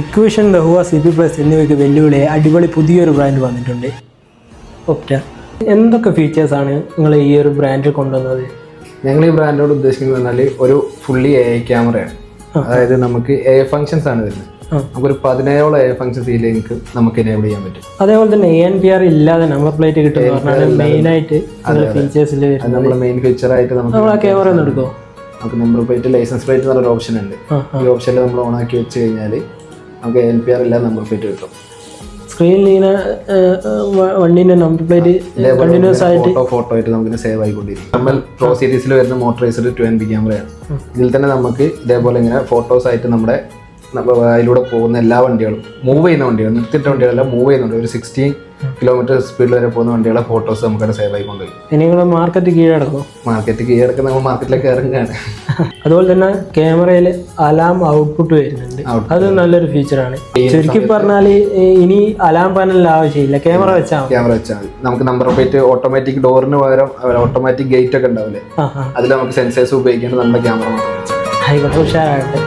Equation ബഹുവ C P plus എന്നിവയ്ക്ക് വെല്ലുവിളിയെ അടിപൊളി പുതിയൊരു ബ്രാൻഡ് വന്നിട്ടുണ്ട്. ഒപ്റ്റ. എന്തൊക്കെ ഫീച്ചേഴ്സാണ് നിങ്ങൾ ഈ ഒരു ബ്രാൻഡിൽ കൊണ്ടുവന്നത്? ഞങ്ങൾ ഈ ബ്രാൻഡോട് ഉദ്ദേശിക്കുന്നത് പറഞ്ഞാൽ ഒരു ഫുള്ളി എ ഐ ക്യാമറയാണ് അതായത് നമുക്ക് എ ഫങ്ഷൻസ് ആണ് വരുന്നത്. നമുക്കൊരു പതിനേഴോളം എ ഫങ്ഷൻസ് ഇതിലേക്ക് നമുക്ക് എനേബിൾ ചെയ്യാൻ പറ്റും. അതേപോലെ തന്നെ എ എൻ പി ആർ ഇല്ലാതെ നമ്പർ പ്ലേറ്റ് കിട്ടുന്ന മെയിൻ ആയിട്ട് ഫീച്ചേഴ്സിൽ നമ്മുടെ മെയിൻ ഫീച്ചർ ആയിട്ട് നമുക്ക് ക്യാമറ ഒന്ന് എടുക്കുമോ നമുക്ക് നമ്പർ പ്ലേറ്റ് ലൈസൻസ് പ്ലേറ്റ് എന്നൊരു ഓപ്ഷൻ ഉണ്ട്. ഈ ഓപ്ഷനിൽ നമ്മൾ ഓൺ ആക്കി വെച്ച് കഴിഞ്ഞാൽ നമുക്ക് എൻ പി ആർ ഇല്ലാതെ നമ്പർ പ്ലേറ്റ് കിട്ടും. സ്ക്രീനിൽ ഇങ്ങനെ വണ്ടീന്റെ നമ്പർ പ്ലേറ്റ് കണ്ടിന്യൂസ് ആയിട്ട് ഫോട്ടോ ഫോട്ടോ ആയിട്ട് നമുക്ക് സേവ് ആയിക്കൊണ്ടിരിക്കും. നമ്മൾ പ്രോ സീരീസിൽ വരുന്ന മോട്ടറൈസ്ഡ് ടു എൻ ബി ക്യാമറയാണ് ഇതിൽ തന്നെ നമുക്ക് ഇതേപോലെ ഇങ്ങനെ ഫോട്ടോസ് ആയിട്ട് നമ്മുടെ നമ്മ- അതിലൂടെ പോകുന്ന എല്ലാ വണ്ടികളും മൂവ് ചെയ്യുന്ന വണ്ടികൾ നിർത്തിയിട്ട വണ്ടികളല്ല മൂവ് ചെയ്യുന്നുണ്ട്. ഒരു സിക്സ്റ്റി കിലോമീറ്റർ സ്പീഡിൽ വരെ പോകുന്ന വണ്ടികളെ ഫോട്ടോസ് നമുക്ക് സേവ് ആയിക്കൊണ്ടിരിക്കും ഇനി നിങ്ങൾ മാർക്കറ്റ് കീഴടക്കും മാർക്കറ്റ് കീഴടക്കം നമ്മൾ മാർക്കറ്റിലേക്ക് ഇറങ്ങുകയാണ്. അതുപോലെ തന്നെ ക്യാമറയിൽ അലാം ഔട്ട്പുട്ട് വരുന്നുണ്ട്. അത് നല്ലൊരു ഫീച്ചറാണ് ചുരുക്കി പറഞ്ഞാൽ ഇനി അലാം പാനലിൽ ആവശ്യമില്ല. ക്യാമറ വെച്ചാൽ ക്യാമറ വെച്ചാൽ മതി. നമുക്ക് നമ്പർ പ്ലേറ്റ് ഓട്ടോമാറ്റിക് ഡോറിന് പകരം ഓട്ടോമാറ്റിക് ഗേറ്റ് ഒക്കെ ഉണ്ടാവില്ലേ? അതിൽ നമുക്ക് സെൻസേഴ്സ് ഉപയോഗിക്കേണ്ടത് നമ്മുടെ ക്യാമറ മാത്രം ആയിക്കോട്ടെ ഉഷാറാകട്ടെ.